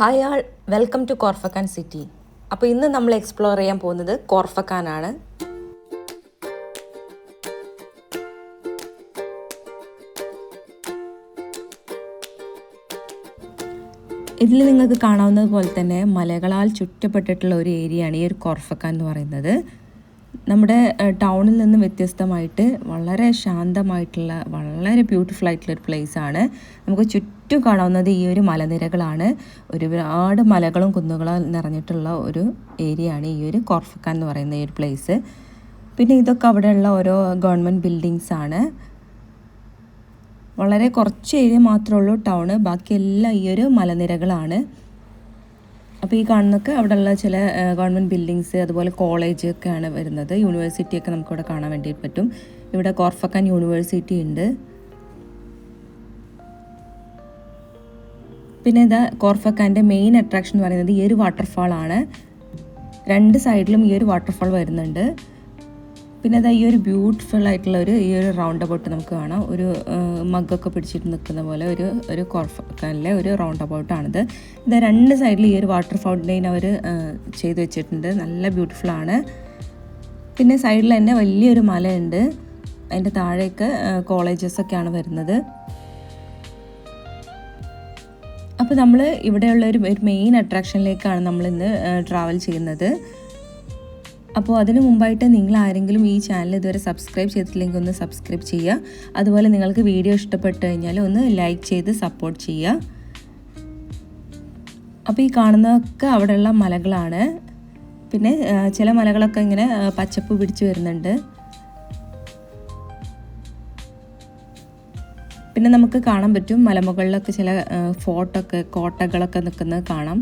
Hi all welcome to Khorfakkan city അപ്പോൾ ഇന്ന് നമ്മൾ എക്സ്പ്ലോർ ചെയ്യാൻ പോകുന്നത് കോർഫക്കാനാണ് ഇതിൽ നിങ്ങൾക്ക് കാണാവുന്നത് പോലെ തന്നെ മലകളാൽ ചുറ്റപ്പെട്ടിട്ടുള്ള ഒരു ഏരിയയാണ് ഈ ഒരു കോർഫക്കാൻ എന്ന് പറയുന്നത്. നമ്മുടെ ടൗണിൽ നിന്ന് വ്യത്യസ്തമായിട്ട് വളരെ ശാന്തമായിട്ടുള്ള വളരെ ബ്യൂട്ടിഫുൾ ആയിട്ടുള്ള ഒരു പ്ലേസ് ആണ്. നമുക്ക് ചുറ്റും കാണാവുന്നത് ഈ ഒരു മലനിരകളാണ്. ഒരുപാട് മലകളും കുന്നുകളും നിറഞ്ഞിട്ടുള്ള ഒരു ഏരിയ ആണ് ഈ ഒരു കോർഫക്കാൻ എന്ന് പറയുന്ന ഈ ഒരു പ്ലേസ് പിന്നെ ഇതൊക്കെ അവിടെയുള്ള ഓരോ ഗവൺമെന്റ് ബിൽഡിങ്സ് ആണ്. വളരെ കുറച്ച് ഏരിയ മാത്രമേ ഉള്ളൂ ടൗണ്. ബാക്കിയെല്ലാം ഈ ഒരു മലനിരകളാണ്. അപ്പോൾ ഈ കാണുന്നൊക്കെ അവിടെയുള്ള ചില ഗവൺമെന്റ് ബിൽഡിങ്സ് അതുപോലെ കോളേജ് ഒക്കെയാണ് വരുന്നത്. യൂണിവേഴ്സിറ്റി ഒക്കെ നമുക്കിവിടെ കാണാൻ വേണ്ടി പറ്റും. ഇവിടെ കോർഫക്കാൻ യൂണിവേഴ്സിറ്റി ഉണ്ട്. പിന്നെ ഇതാ കോർഫക്കാന്റെ മെയിൻ അട്രാക്ഷൻ എന്ന് പറയുന്നത് ഈ ഒരു വാട്ടർഫാൾ ആണ്. രണ്ട് സൈഡിലും ഈ ഒരു വാട്ടർഫാൾ വരുന്നുണ്ട്. പിന്നെ അതാ ഈ ഒരു ബ്യൂട്ടിഫുൾ ആയിട്ടുള്ള ഒരു ഈ ഒരു റൗണ്ട് അബൌട്ട് നമുക്ക് കാണാം. ഒരു മഗ്ഗൊക്കെ പിടിച്ചിട്ട് നിൽക്കുന്ന പോലെ ഒരു ഒരു കോർഫക്കാനിലെ ഒരു റൗണ്ട് അബൌട്ടാണിത് ഇത് രണ്ട് സൈഡിൽ ഈ ഒരു വാട്ടർ ഫൗണ്ടൈൻ അവർ ചെയ്ത് വെച്ചിട്ടുണ്ട്. നല്ല ബ്യൂട്ടിഫുൾ ആണ്. പിന്നെ സൈഡിൽ തന്നെ വലിയൊരു മലയുണ്ട്. അതിന്റെ താഴേക്ക് കോളേജസ് ഒക്കെയാണ് വരുന്നത്. അപ്പോൾ നമ്മൾ ഇവിടെയുള്ള ഒരു മെയിൻ അട്രാക്ഷനിലേക്കാണ് നമ്മളിന്ന് ട്രാവൽ ചെയ്യുന്നത്. അപ്പോൾ അതിനു മുമ്പായിട്ട് നിങ്ങൾ ആരെങ്കിലും ഈ ചാനൽ ഇതുവരെ സബ്സ്ക്രൈബ് ചെയ്തിട്ടില്ലെങ്കിൽ ഒന്ന് സബ്സ്ക്രൈബ് ചെയ്യുക. അതുപോലെ നിങ്ങൾക്ക് വീഡിയോ ഇഷ്ടപ്പെട്ട് കഴിഞ്ഞാൽ ഒന്ന് ലൈക്ക് ചെയ്ത് സപ്പോർട്ട് ചെയ്യുക. അപ്പോൾ ഈ കാണുന്നതൊക്കെ അവിടെയുള്ള മലകളാണ്. പിന്നെ ചില മലകളൊക്കെ ഇങ്ങനെ പച്ചപ്പ് പിടിച്ച് വരുന്നുണ്ട്. പിന്നെ നമുക്ക് കാണാൻ പറ്റും മലമുകളിലൊക്കെ ചില ഫോർട്ടൊക്കെ കോട്ടകളൊക്കെ നിൽക്കുന്നത് കാണാം.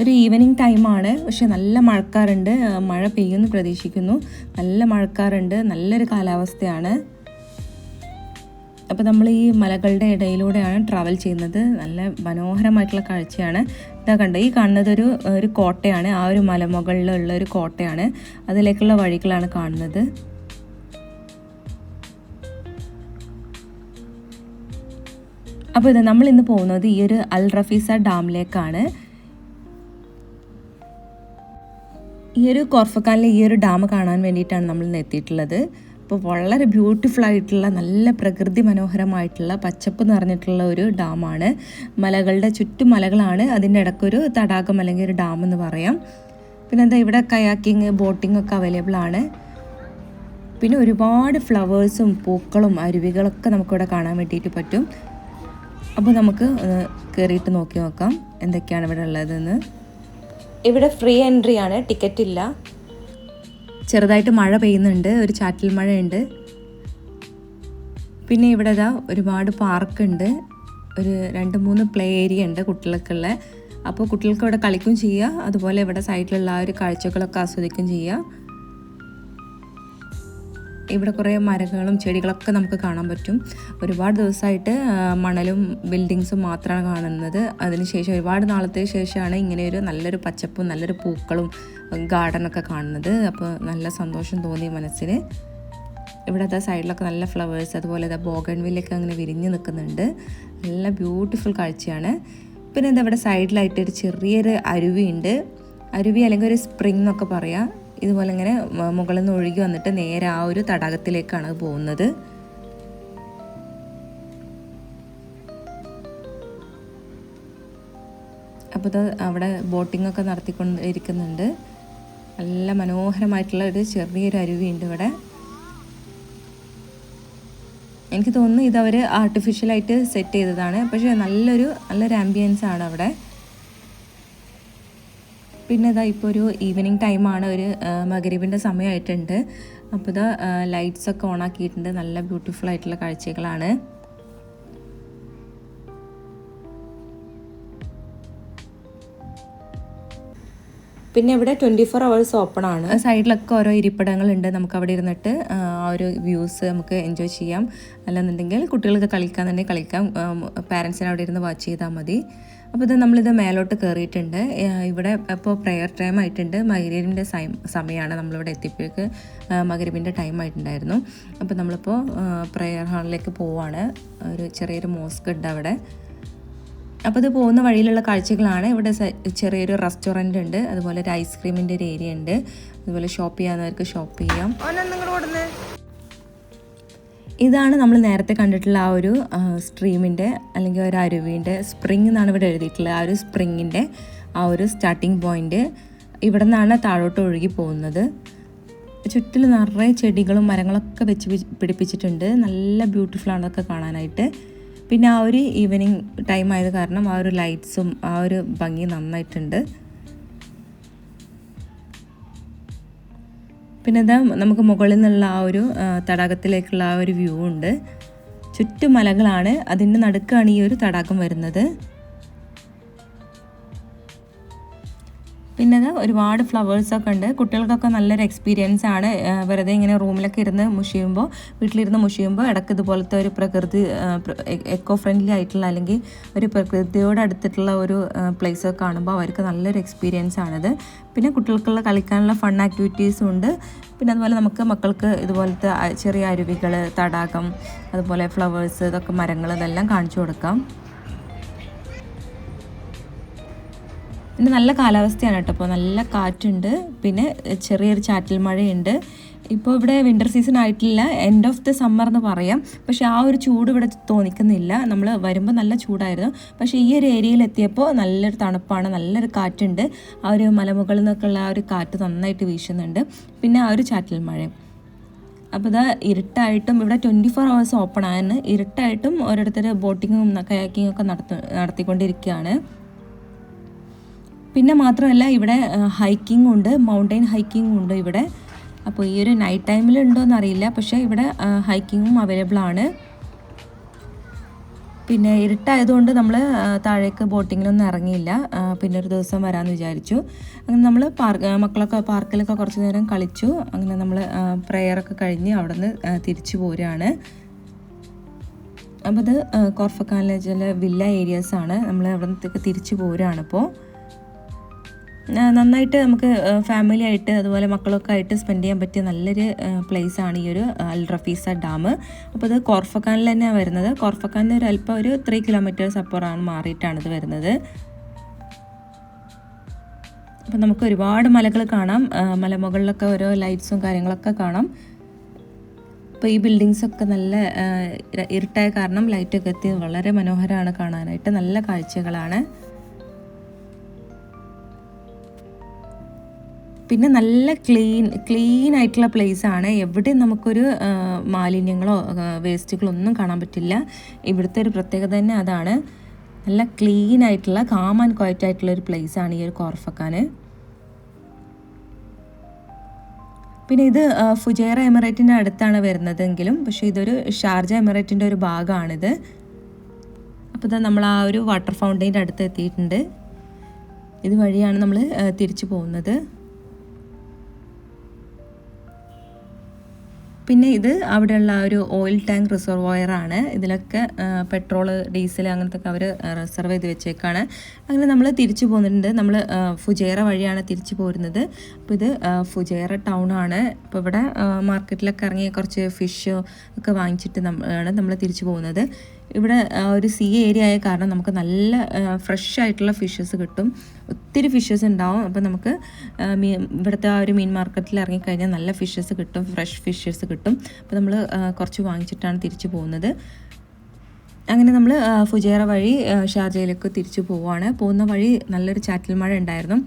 ഒരു ഈവനിങ് ടൈമാണ് പക്ഷെ നല്ല മഴക്കാറുണ്ട്. മഴ പെയ്യുമെന്ന് പ്രതീക്ഷിക്കുന്നു. നല്ല മഴക്കാറുണ്ട്. നല്ലൊരു കാലാവസ്ഥയാണ്. അപ്പോൾ നമ്മൾ ഈ മലകളുടെ ഇടയിലൂടെയാണ് ട്രാവൽ ചെയ്യുന്നത്. നല്ല മനോഹരമായിട്ടുള്ള കാഴ്ചയാണ്. ഇതാ കണ്ടോ ഈ കാണുന്നതൊരു ഒരു കോട്ടയാണ്. ആ ഒരു മലമുകളിലുള്ള ഒരു കോട്ടയാണ്. അതിലേക്കുള്ള വഴികളാണ് കാണുന്നത്. അപ്പോൾ ഇത് നമ്മൾ ഇന്ന് പോകുന്നത് ഈ ഒരു അൽ റഫീസ ഡാമിലേക്കാണ്. ഈ ഒരു കോർഫക്കാനിലെ ഈ ഒരു ഡാം കാണാൻ വേണ്ടിയിട്ടാണ് നമ്മൾ ഇന്ന് എത്തിയിട്ടുള്ളത്. അപ്പോൾ വളരെ ബ്യൂട്ടിഫുൾ ആയിട്ടുള്ള നല്ല പ്രകൃതി മനോഹരമായിട്ടുള്ള പച്ചപ്പ് നിറഞ്ഞിട്ടുള്ള ഒരു ഡാമാണ്. മലകളുടെ ചുറ്റും മലകളാണ് അതിന്റെ ഇടയ്ക്കൊരു തടാകം അല്ലെങ്കിൽ ഒരു ഡാം എന്ന് പറയാം. പിന്നെ എന്താ ഇവിടെ കയാക്കിങ് ബോട്ടിംഗ് ഒക്കെ അവൈലബിൾ ആണ്. പിന്നെ ഒരുപാട് ഫ്ലവേഴ്സും പൂക്കളും അരുവികളൊക്കെ നമുക്കിവിടെ കാണാൻ വേണ്ടിയിട്ട് പറ്റും. അപ്പോൾ നമുക്ക് കയറിയിട്ട് നോക്കി നോക്കാം. എന്തൊക്കെയാണ് ഇവിടെ ഉള്ളതെന്ന്. ഇവിടെ ഫ്രീ എൻട്രി ആണ് ടിക്കറ്റ് ഇല്ല. ചെറുതായിട്ട് മഴ പെയ്യുന്നുണ്ട് ഒരു ചാറ്റൽ മഴയുണ്ട്. പിന്നെ ഇവിടെ ഇതാ ഒരുപാട് പാർക്കുണ്ട് ഒരു രണ്ട് മൂന്ന് പ്ലേ ഏരിയ ഉണ്ട് കുട്ടികൾക്കുള്ള അപ്പോൾ കുട്ടികൾക്ക് ഇവിടെ കളിക്കും ചെയ്യുക അതുപോലെ ഇവിടെ സൈഡിലുള്ള ആ ഒരു കാഴ്ചകളൊക്കെ ആസ്വദിക്കും ചെയ്യുക. ഇവിടെ കുറേ മരങ്ങളും ചെടികളൊക്കെ നമുക്ക് കാണാൻ പറ്റും. ഒരുപാട് ദിവസമായിട്ട് മണലും ബിൽഡിങ്സും മാത്രമാണ് കാണുന്നത്. അതിനുശേഷം ഒരുപാട് നാളത്തെ ശേഷമാണ് ഇങ്ങനെയൊരു നല്ലൊരു പച്ചപ്പും നല്ലൊരു പൂക്കളും ഗാർഡനൊക്കെ കാണുന്നത്. അപ്പോൾ നല്ല സന്തോഷം തോന്നി മനസ്സിന്. ഇവിടുത്തെ സൈഡിലൊക്കെ നല്ല ഫ്ലവേഴ്സ് അതുപോലെ ഇതാ ബോഗൺവില്ലൊക്കെ അങ്ങനെ വിരിഞ്ഞ് നിൽക്കുന്നുണ്ട്. നല്ല ബ്യൂട്ടിഫുൾ കാഴ്ചയാണ്. പിന്നെ എന്താ ഇവിടെ സൈഡിലായിട്ട് ഒരു ചെറിയൊരു അരുവിയുണ്ട്. അരുവി അല്ലെങ്കിൽ ഒരു സ്പ്രിംഗ് എന്നൊക്കെ പറയാം. ഇതുപോലെ ഇങ്ങനെ മുകളിൽ നിന്ന് ഒഴുകി വന്നിട്ട് നേരെ ആ ഒരു തടാകത്തിലേക്കാണ് പോകുന്നത്. അപ്പോൾ ഇത് അവിടെ ബോട്ടിംഗ് ഒക്കെ നടത്തിക്കൊണ്ടിരിക്കുന്നുണ്ട്. നല്ല മനോഹരമായിട്ടുള്ള ഒരു ചെറിയൊരു അരുവിയുണ്ട് ഇവിടെ. എനിക്ക് തോന്നുന്നു ഇതവർ ആർട്ടിഫിഷ്യലായിട്ട് സെറ്റ് ചെയ്തതാണ്. പക്ഷേ നല്ലൊരു നല്ലൊരു ആംബിയൻസ് ആണ് അവിടെ. പിന്നെ ഇതാ ഇപ്പോൾ ഒരു ഈവനിങ് ടൈമാണ് ഒരു മകരീബിന്റെ സമയമായിട്ടുണ്ട് അപ്പോൾ ഇതാ ലൈറ്റ്സ് ഒക്കെ ഓൺ ആക്കിയിട്ടുണ്ട്. നല്ല ബ്യൂട്ടിഫുൾ ആയിട്ടുള്ള കാഴ്ചകളാണ്. പിന്നെ ഇവിടെ ട്വന്റി ഫോർ അവേഴ്സ് ഓപ്പൺ ആണ് സൈഡിലൊക്കെ ഓരോ ഇരിപ്പിടങ്ങളുണ്ട് നമുക്ക് അവിടെ ഇരുന്നിട്ട് ആ ആ ഒരു വ്യൂസ് നമുക്ക് എൻജോയ് ചെയ്യാം. അല്ലെന്നുണ്ടെങ്കിൽ കുട്ടികൾക്ക് തന്നെ കളിക്കാം. പാരൻസിനെ അവിടെ ഇരുന്ന് വാച്ച് ചെയ്താൽ മതി. അപ്പോൾ ഇത് നമ്മളിത് മേലോട്ട് കയറിയിട്ടുണ്ട് ഇവിടെ ഇപ്പോൾ പ്രെയർ ടൈം ആയിട്ടുണ്ട്. മകരീബിന്റെ സമയമാണ് നമ്മളിവിടെ എത്തിയപ്പോഴേക്ക് മകരീബിന്റെ ടൈം ആയിട്ടുണ്ടായിരുന്നു. അപ്പോൾ നമ്മളിപ്പോൾ പ്രെയർ ഹാളിലേക്ക് പോവാണ്. ഒരു ചെറിയൊരു മോസ്ക് ഉണ്ട് അവിടെ. അപ്പോൾ ഇത് പോകുന്ന വഴിയിലുള്ള കാഴ്ചകളാണ്. ഇവിടെ ചെറിയൊരു റെസ്റ്റോറന്റ് ഉണ്ട്. അതുപോലെ ഒരു ഐസ്ക്രീമിന്റെ ഒരു ഏരിയ ഉണ്ട്. അതുപോലെ ഷോപ്പ് ചെയ്യാവുന്നവർക്ക് ഷോപ്പ് ചെയ്യാം. ഇതാണ് നമ്മൾ നേരത്തെ കണ്ടിട്ടുള്ള ആ ഒരു സ്ട്രീമിന്റെ അല്ലെങ്കിൽ ഒരു അരുവിന്റെ സ്പ്രിംഗ് എന്നാണ് ഇവിടെ എഴുതിയിട്ടുള്ളത്. ആ ഒരു സ്പ്രിങ്ങിന്റെ ആ ഒരു സ്റ്റാർട്ടിങ് പോയിന്റ് ഇവിടെ നിന്നാണ് താഴോട്ട് ഒഴുകി പോകുന്നത്. ചുറ്റിൽ നിറയെ ചെടികളും മരങ്ങളൊക്കെ വെച്ച് പിടിപ്പിച്ചിട്ടുണ്ട്. നല്ല ബ്യൂട്ടിഫുൾ ആണ് അതൊക്കെ കാണാനായിട്ട്. പിന്നെ ആ ഒരു ഈവനിങ് ടൈം ആയത് കാരണം ആ ഒരു ലൈറ്റ്സും ആ ഒരു ഭംഗി നന്നായിട്ടുണ്ട്. പിന്നെ ഇതാ നമുക്ക് മുകളിൽ നിന്നുള്ള ആ ഒരു തടാകത്തിലേക്കുള്ള ആ ഒരു വ്യൂ ഉണ്ട്. ചുറ്റും മലകളാണ് അതിന്റെ നടുക്കാണ് ഈ ഒരു തടാകം വരുന്നത്. പിന്നെ ഇത് ഒരുപാട് ഫ്ലവേഴ്സൊക്കെ ഉണ്ട്. കുട്ടികൾക്കൊക്കെ നല്ലൊരു എക്സ്പീരിയൻസ് ആണ്. വെറുതെ ഇങ്ങനെ റൂമിലൊക്കെ ഇരുന്ന് മുഷിയുമ്പോൾ വീട്ടിലിരുന്ന് മുഷിയുമ്പോൾ ഇടയ്ക്ക് ഇതുപോലത്തെ ഒരു പ്രകൃതി എക്കോ ഫ്രണ്ട്ലി ആയിട്ടുള്ള അല്ലെങ്കിൽ ഒരു പ്രകൃതിയോട് അടുത്തിട്ടുള്ള ഒരു പ്ലേസ് ഒക്കെ കാണുമ്പോൾ അവർക്ക് നല്ലൊരു എക്സ്പീരിയൻസ് ആണിത്. പിന്നെ കുട്ടികൾക്കുള്ള കളിക്കാനുള്ള ഫൺ ആക്ടിവിറ്റീസും ഉണ്ട്. പിന്നെ അതുപോലെ നമുക്ക് മക്കൾക്ക് ഇതുപോലത്തെ ചെറിയ അരുവികൾ തടാകം അതുപോലെ ഫ്ലവേഴ്സ് ഇതൊക്കെ മരങ്ങൾ ഇതെല്ലാം കാണിച്ചു കൊടുക്കാം. പിന്നെ നല്ല കാലാവസ്ഥയാണ് കേട്ടോ. അപ്പോൾ നല്ല കാറ്റുണ്ട്. പിന്നെ ചെറിയൊരു ചാറ്റൽ മഴയുണ്ട്. ഇപ്പോൾ ഇവിടെ വിന്റർ സീസൺ ആയിട്ടില്ല. എൻഡ് ഓഫ് ദി സമ്മർ എന്ന് പറയാം. പക്ഷേ ആ ഒരു ചൂട് ഇവിടെ തോന്നിക്കുന്നില്ല. നമ്മൾ വരുമ്പോൾ നല്ല ചൂടായിരുന്നു. പക്ഷേ ഈ ഒരു ഏരിയയിൽ എത്തിയപ്പോൾ നല്ലൊരു തണുപ്പാണ് നല്ലൊരു കാറ്റുണ്ട്. ആ ഒരു മലമുകളിൽ നിന്നൊക്കെയുള്ള ആ ഒരു കാറ്റ് നന്നായിട്ട് വീശുന്നുണ്ട്. പിന്നെ ആ ഒരു ചാറ്റൽ മഴയും അപ്പോൾ ഇതാ ഇരുട്ടായിട്ടും ഇവിടെ ട്വന്റി ഫോർ അവേഴ്സ് ഓപ്പൺ ആണ്. ഇരുട്ടായിട്ടും ഓരോരുത്തർ ബോട്ടിങ്ങും കയാക്കിങ്ങും ഒക്കെ നടത്തു നടത്തിക്കൊണ്ടിരിക്കുകയാണ്. പിന്നെ മാത്രമല്ല ഇവിടെ ഹൈക്കിംഗ് ഉണ്ട് മൗണ്ടൈൻ ഹൈക്കിംഗ് ഉണ്ട് ഇവിടെ. അപ്പോൾ ഈ ഒരു നൈറ്റ് ടൈമിൽ ഉണ്ടോയെന്ന് അറിയില്ല പക്ഷേ ഇവിടെ ഹൈക്കിങ്ങും അവൈലബിൾ ആണ്. പിന്നെ ഇരുട്ടായതുകൊണ്ട് നമ്മൾ താഴേക്ക് ബോട്ടിങ്ങിലൊന്നും ഇറങ്ങിയില്ല. പിന്നെ ഒരു ദിവസം വരാമെന്ന് വിചാരിച്ചു. അങ്ങനെ നമ്മൾ പാർക്ക് മക്കളൊക്കെ പാർക്കിലൊക്കെ കുറച്ച് നേരം കളിച്ചു. അങ്ങനെ നമ്മൾ പ്രെയറൊക്കെ കഴിഞ്ഞ് അവിടെ നിന്ന് തിരിച്ചു പോരുകയാണ്. അപ്പോൾ ഇത് കോർഫക്കാനിലെ ചില വില്ല ഏരിയാസാണ് നമ്മൾ അവിടെ നിന്നൊക്കെ തിരിച്ചു പോരുകയാണ് ഇപ്പോൾ ആ, നന്നായിട്ട് നമുക്ക് ഫാമിലി ആയിട്ട് അതുപോലെ മക്കളൊക്കെ ആയിട്ട് സ്പെൻഡ് ചെയ്യാൻ പറ്റിയ നല്ലൊരു പ്ലേസ് ആണ് ഈ ഒരു അൽ റഫീസ ഡാം. അപ്പോൾ അത് കോർഫക്കാനിൽ തന്നെയാണ് വരുന്നത്. കോർഫക്കാനിൽ ഒരു അല്പം ഒരു ത്രീ കിലോമീറ്റേഴ്സ് അപ്പുറമാണ് മാറിയിട്ടാണ് ഇത് വരുന്നത്. അപ്പം നമുക്ക് ഒരുപാട് മലകൾ കാണാം. മലമുകളിലൊക്കെ ഓരോ ലൈറ്റ്സും കാര്യങ്ങളൊക്കെ കാണാം. അപ്പോൾ ഈ ബിൽഡിങ്സൊക്കെ നല്ല ഇരുട്ടായ കാരണം ലൈറ്റൊക്കെ എത്തി വളരെ മനോഹരമാണ് കാണാനായിട്ട്. നല്ല കാഴ്ചകളാണ്. പിന്നെ നല്ല ക്ലീൻ ക്ലീൻ ആയിട്ടുള്ള പ്ലേസ് ആണ്. എവിടെയും നമുക്കൊരു മാലിന്യങ്ങളോ വേസ്റ്റുകളോ ഒന്നും കാണാൻ പറ്റില്ല. ഇവിടുത്തെ ഒരു പ്രത്യേകത തന്നെ അതാണ്. നല്ല ക്ലീൻ ആയിട്ടുള്ള കാം ആൻഡ് ക്വയറ്റ് ആയിട്ടുള്ള ഒരു പ്ലേസ് ആണ് ഈ ഒരു കോർഫക്കാന് പിന്നെ ഇത് ഫുജേറ എമിറേറ്റിന്റെ അടുത്താണ് വരുന്നതെങ്കിലും പക്ഷേ ഇതൊരു ഷാർജ എമിറേറ്റിന്റെ ഒരു ഭാഗമാണിത്. അപ്പോൾ നമ്മൾ ആ ഒരു വാട്ടർ ഫൗണ്ടൈന്റെ അടുത്ത് എത്തിയിട്ടുണ്ട്. ഇത് വഴിയാണ് നമ്മൾ തിരിച്ചു പോകുന്നത്. പിന്നെ ഇത് അവിടെയുള്ള ഒരു ഓയിൽ ടാങ്ക് റിസർവോയർ ആണ്. ഇതിലൊക്കെ പെട്രോൾ ഡീസൽ അങ്ങനത്തെ ഒക്കെ അവർ റിസർവ് ചെയ്ത് വെച്ചേക്കാണ്. അങ്ങനെ നമ്മൾ തിരിച്ചു പോകുന്നുണ്ട് നമ്മൾ ഫുജേറ വഴിയാണ് തിരിച്ചു പോരുന്നത്. അപ്പോൾ ഇത് ഫുജേറ ടൗൺ ആണ്. അപ്പോൾ ഇവിടെ മാർക്കറ്റിലൊക്കെ ഇറങ്ങി കുറച്ച് ഫിഷ് ഒക്കെ വാങ്ങിച്ചിട്ട് നമ്മൾ നമ്മൾ തിരിച്ചു പോകുന്നത്. ഇവിടെ ഒരു സീ ഏരിയ ആയ കാരണം നമുക്ക് നല്ല ഫ്രഷ് ആയിട്ടുള്ള ഫിഷസ് കിട്ടും. ഒത്തിരി ഫിഷസ് ഉണ്ടാവും. അപ്പോൾ നമുക്ക് മീൻ ഇവിടുത്തെ ആ ഒരു മീൻ മാർക്കറ്റിൽ ഇറങ്ങിക്കഴിഞ്ഞാൽ നല്ല ഫിഷസ് കിട്ടും. ഫ്രഷ് ഫിഷസ് കിട്ടും. അപ്പോൾ നമ്മൾ കുറച്ച് വാങ്ങിച്ചിട്ടാണ് തിരിച്ചു പോകുന്നത്. അങ്ങനെ നമ്മൾ ഫുജേറ വഴി ഷാർജയിലേക്ക് തിരിച്ചു പോവുകയാണ് പോകുന്ന വഴി നല്ലൊരു ചാറ്റൽ മഴ ഉണ്ടായിരുന്നു.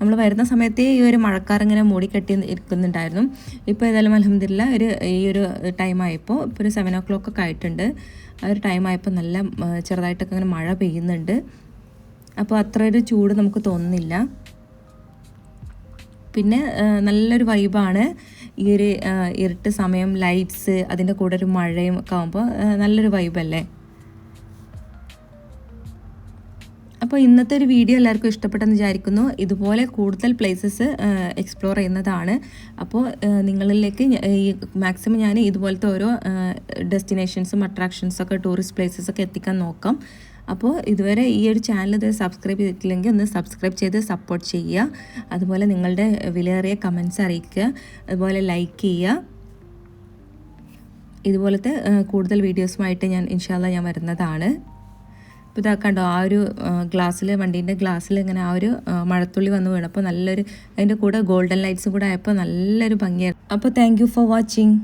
നമ്മൾ വരുന്ന സമയത്തേ ഈ ഒരു മഴക്കാർ ഇങ്ങനെ മൂടിക്കെട്ടി ഇരിക്കുന്നുണ്ടായിരുന്നു ഇപ്പോൾ ഏതായാലും അലഹമില്ല ഒരു ഈ ഒരു ടൈമായപ്പോൾ ഇപ്പോൾ ഒരു സെവൻ ക്ലോക്ക് ഒക്കെ ആയിട്ടുണ്ട്. ആ ഒരു ടൈം ആയപ്പോൾ നല്ല ചെറുതായിട്ടൊക്കെ അങ്ങനെ മഴ പെയ്യുന്നുണ്ട്. അപ്പോൾ അത്ര ഒരു ചൂട് നമുക്ക് തോന്നുന്നില്ല. പിന്നെ നല്ലൊരു വൈബാണ് ഈ ഒരു ഇരുട്ട് സമയം ലൈറ്റ്സ് അതിന്റെ കൂടെ ഒരു മഴയും ഒക്കെ ആകുമ്പോൾ നല്ലൊരു വൈബല്ലേ അപ്പോൾ ഇന്നത്തെ ഒരു വീഡിയോ എല്ലാവർക്കും ഇഷ്ടപ്പെട്ടെന്ന് വിചാരിക്കുന്നു. ഇതുപോലെ കൂടുതൽ പ്ലേസസ് എക്സ്പ്ലോർ ചെയ്യുന്നതാണ്. അപ്പോൾ നിങ്ങളിലേക്ക് ഈ മാക്സിമം ഞാൻ ഇതുപോലത്തെ ഓരോ ഡെസ്റ്റിനേഷൻസും അട്രാക്ഷൻസൊക്കെ ടൂറിസ്റ്റ് പ്ലേസസൊക്കെ എത്തിക്കാൻ നോക്കാം. അപ്പോൾ ഇതുവരെ ഈ ഒരു ചാനൽ ഇത് സബ്സ്ക്രൈബ് ചെയ്തിട്ടില്ലെങ്കിൽ ഒന്ന് സബ്സ്ക്രൈബ് ചെയ്ത് സപ്പോർട്ട് ചെയ്യുക. അതുപോലെ നിങ്ങളുടെ വിലയേറിയ കമൻസ് അറിയിക്കുക. അതുപോലെ ലൈക്ക് ചെയ്യുക. ഇതുപോലത്തെ കൂടുതൽ വീഡിയോസുമായിട്ട് ഞാൻ ഇൻഷാല്ല ഞാൻ വരുന്നതാണ്. ഇപ്പോൾ ഇതാ കണ്ടോ ആ ഒരു ഗ്ലാസ്സിൽ വണ്ടീന്റെ ഗ്ലാസ്സിൽ ഇങ്ങനെ ആ ഒരു മഴത്തുള്ളി വന്ന് വീണപ്പോൾ നല്ലൊരു അതിന്റെ കൂടെ ഗോൾഡൻ ലൈറ്റ്സും കൂടെ ആയപ്പോൾ നല്ലൊരു ഭംഗിയായിരുന്നു. അപ്പോൾ താങ്ക് ഫോർ വാച്ചിങ്